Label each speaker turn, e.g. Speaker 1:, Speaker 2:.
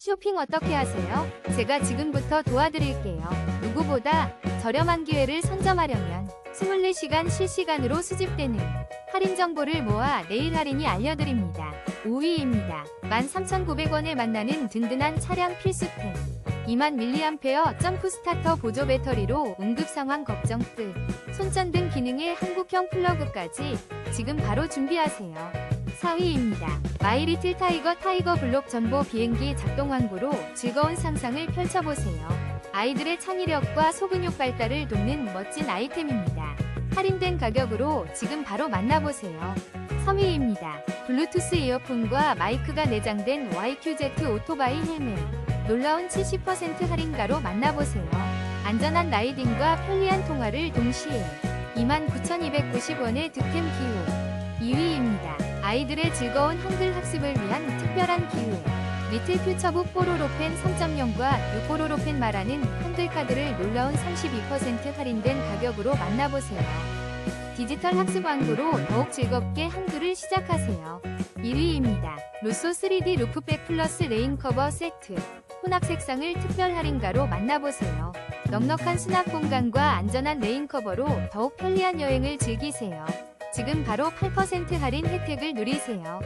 Speaker 1: 쇼핑 어떻게 하세요? 제가 지금부터 도와드릴게요. 누구보다 저렴한 기회를 선점하려면 24시간 실시간으로 수집되는 할인 정보를 모아 내일 할인이 알려드립니다. 5위입니다. 13,900원에 만나는 든든한 차량 필수템. 2만 mAh 점프 스타터 보조 배터리로 응급 상황 걱정 끝. 손전등 기능의 한국형 플러그까지 지금 바로 준비하세요. 4위입니다. 마이리틀 타이거 타이거 블록 전보 비행기 작동 항구로 즐거운 상상을 펼쳐보세요. 아이들의 창의력과 소근육 발달을 돕는 멋진 아이템입니다. 할인된 가격으로 지금 바로 만나보세요. 3위입니다. 블루투스 이어폰과 마이크가 내장된 YQZ 오토바이 헬멧. 놀라운 70% 할인가로 만나보세요. 안전한 라이딩과 편리한 통화를 동시에 29,290원의 득템 기호. 2위입니다. 아이들의 즐거운 한글 학습을 위한 특별한 기회. 리틀 퓨처북 뽀로로펜 3.0과 6뽀로로펜 말하는 한글 카드를 놀라운 32% 할인된 가격으로 만나보세요. 디지털 학습 왕구로 더욱 즐겁게 한글을 시작하세요. 1위입니다. 루소 3D 루프백 플러스 레인 커버 세트. 혼합 색상을 특별 할인가로 만나보세요. 넉넉한 수납 공간과 안전한 레인 커버로 더욱 편리한 여행을 즐기세요. 지금 바로 8% 할인 혜택을 누리세요.